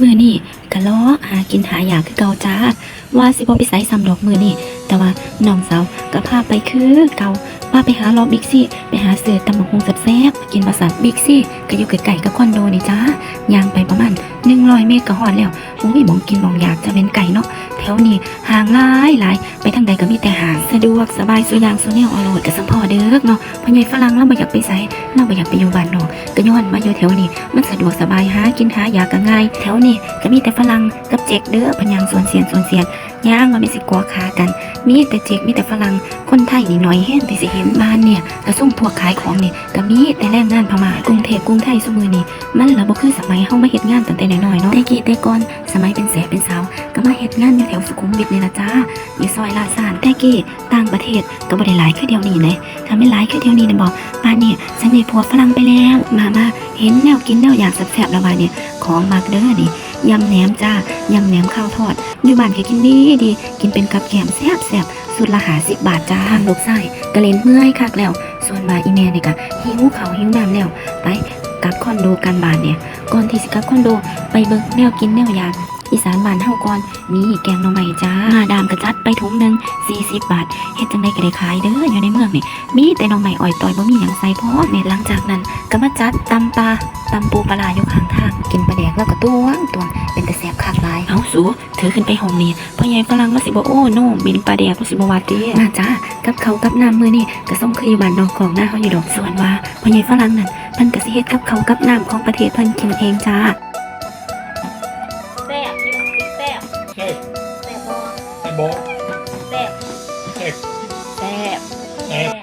มือนี่กะล้อหากินหาอยากคือเก่าจ้า ว่าสิบ่ไปใส่ซ้ำดอกมือนี่แต่ว่าน้องสาวก็พาไปคือเก่าว่าไปหาลอบิ๊กซี่ ไปหาเสือตำบักฮงแซ่บๆกินประสาทบิ๊กซี่ก็อยู่ไกลๆกับคอนโดนี่จ้า ย่างไปประมาณ100เมตรก็ฮอดแล้วโอ้ยมองกินมองอยากจะเป็นไก่เนาะแถวนี้ห่างหลายหลายไปทางใดก็มีแต่ห่างสะดวกสบายสุยางสุดแนวอร่อยกับสัมพอเด้อเนาะพ่อใหญ่ฝรั่งเราบ่อยากไปไสเราบ่อยากไปอยู่บ้านนอกก็ย้อนมาอยู่แถวนี้ มันสะดวกสบายหากินหาอยากก็ง่าย แถวนี้ก็มีแต่ฝรั่งกับเจ๊กเด้อพะยางสวนเสียนสวนเสียน ย่างมาไม่สิกลัวขากัน มีแต่เจ๊กมีแต่ฝรั่งคนไทยนี่น้อยแห้งที่สิเห็นบ้านเนี่ยกระส่งพวกขายของนี่ก็มีแต่แรงงานพม่ากรุงเทพกรุงไทยสมือนี่มันละบ่คือสมัยเฮามาเฮ็ดงานตั้งแต่น้อยๆเนาะแต่กี้แต่ก่อนสมัยเป็นแสบเป็นสาวก็มาเฮ็ดงานอยู่แถวสุขุมวิทนี่ละจ้าอยู่ซอยลาซานแต่กี้ต่างประเทศก็บ่ได้หลายคือเดียวนี้เลยถ้าไม่หลายคือเดียวนี้นะบอกป่านนี้ฉันได้ผัวฝรั่งไปแล้วมามาเห็นแนวกินแนวอยากแซ่บๆแล้วว่าเนี่ยของมากเด้อนี่ ยำแหนมจ้ายำแหนมข้าวทอด อยู่บ้านก็กินดีดี กินเป็นกับแกมแซ่บแซ่บสุดละหาสิบบาทจ้าทางลูกไส้กระเลนเมื่อยคักแล้ว ส่วนบาอีเมลเนี่ยก็หิวเขาหิวน้ำแล้ว ไปกลับคอนโดกันบานเนี่ย ก่อนที่สิกลับคอนโด ไปเบิ่งแนวกินแนวยา อีสานบ้านเฮาก่อนมีแกงหน่อไม้จ้ามาดามกระจัดไปถุงหนึง40 บาทเฮ็ดจังได๋ก็ได้ขายเด้ออยู่ในเมืองนี่มีแต่หน่อไม้อ่อยต่อยบ่มีหยังใส่พร้อมแม่หลังจากนั้นก็มาจัดตำปลาตำปูปลาร้าอยู่ข้างทางกินปลาแดกแล้วก็ตวงตวงเป็นแต่แซ่บคักหลายเอาสูถือขึ้นไปห้องนี้พ่อใหญ่ฝรั่งว่าสิบ่โอ้โนบินปลาแดกว่าสิบ่ว่าเด้มาจ้ากับเขาวกับน้ำมื้อนี้ก็ส่งคืออยู่บ้านนอกของหน้าเฮาอยู่ดอกส่วนว่าพ่อใหญ่ฝรั่งนั่นเพิ่นก็สิเฮ็ดกับเขาวกับน้ำของประเทศเพิ่นกินเองจ้า เค็กแซ่บบอแซ่บบอแซ่บเค็กแซ่บ แซ่บ